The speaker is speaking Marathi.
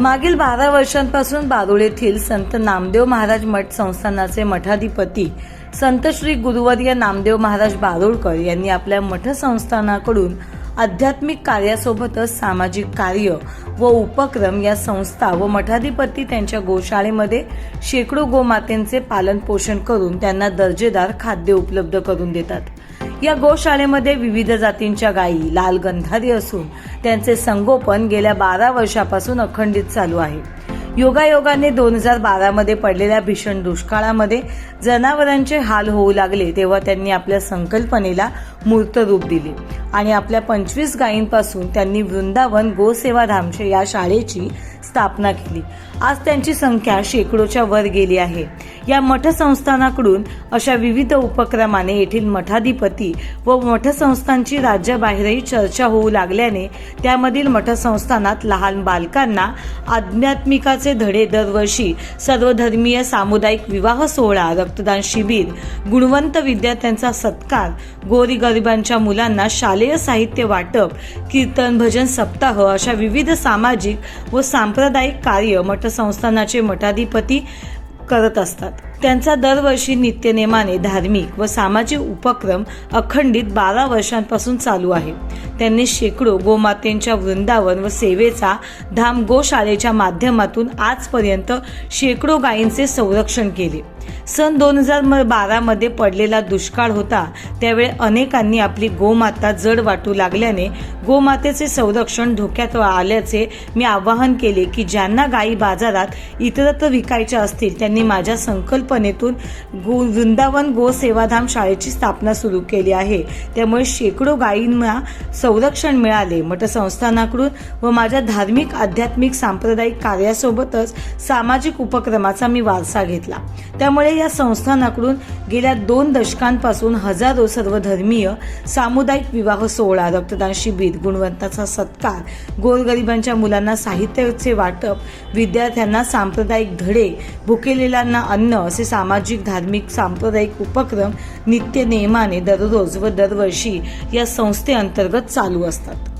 मागील बारा वर्षांपासून बारुळ येथील संत नामदेव महाराज मठ संस्थानाचे मठाधिपती संत श्री गुरुवर्य नामदेव महाराज बारुळकर यांनी आपल्या मठ संस्थानाकडून आध्यात्मिक कार्यासोबतच सामाजिक कार्य व उपक्रम या संस्था व मठाधिपती त्यांच्या गोशाळेमध्ये शेकडो गोमातेंचे पालन पोषण करून त्यांना दर्जेदार खाद्य उपलब्ध करून देतात. या गोशाळेमध्ये विविध जातींच्या गायी लाल गंधारी असून त्यांचे संगोपन गेल्या बारा वर्षापासून अखंडित चालू आहे. योगायोगाने दोन हजार बारामध्ये पडलेल्या भीषण दुष्काळामध्ये जनावरांचे हाल होऊ लागले तेव्हा त्यांनी आपल्या संकल्पनेला मूर्त रूप दिले. आणि आपल्या पंचवीस गायींपासून त्यांनी वृंदावन गोसेवाधामचे या शाळेची स्थापना केली. आज त्यांची संख्या शेकडोच्या वर गेली आहे. या मठ संस्थानाकडून अशा विविध उपक्रमाने येथील मठाधिपती व मठसंस्थांची राज्याबाहेरही चर्चा होऊ लागल्याने त्यामधील मठसंस्थानात लहान बालकांना आध्यात्मिकाचे धडे दरवर्षी सर्वधर्मीय सामुदायिक विवाह सोहळा रक्तदान शिबिर गुणवंत विद्यार्थ्यांचा सत्कार गरिबांच्या मुलांना शालेय साहित्य वाटप कीर्तन भजन सप्ताह अशा विविध सामाजिक व सांप्रदायिक कार्य मठसंस्थानाचे मठाधिपती करत असतात. त्यांचा दरवर्षी नित्यनेमाने धार्मिक व सामाजिक उपक्रम अखंडित बारा वर्षांपासून चालू आहे. त्यांनी शेकडो गोमातेंच्या वृंदावन व सेवेचा धाम गोशाळेच्या माध्यमातून आजपर्यंत शेकडो गायींचे संरक्षण केले. सन दोन हजार बारामध्ये पडलेला दुष्काळ होता. त्यावेळी अनेकांनी आपली गोमाता जड वाटू लागल्याने गोमातेचे संरक्षण धोक्यात आल्याचे मी आवाहन केले की ज्यांना गायी बाजारात इतरत्र विकायच्या असतील त्यांनी माझ्या संकल्प संकल्पनेतून गो वृंदावन गो सेवाधाम शाळेची स्थापना सुरू केली आहे. त्यामुळे शेकडो गायींना संरक्षण मिळाले. मठसंस्थानाकडून व माझ्या धार्मिक आध्यात्मिक सांप्रदायिक कार्यासोबतच सामाजिक उपक्रमाचा मी वारसा घेतला. त्यामुळे या संस्थानाकडून गेल्या दोन दशकांपासून हजारो सर्वधर्मीय सामुदायिक विवाह सोहळा रक्तदान शिबिर गुणवंताचा सत्कार गोरगरिबांच्या मुलांना साहित्याचे वाटप विद्यार्थ्यांना सांप्रदायिक धडे भुकेलेल्यांना अन्न असे सामाजिक धार्मिक सांप्रदायिक उपक्रम नित्य नियमाने दररोज व दरवर्षी या संस्थेअंतर्गत चालू असतात.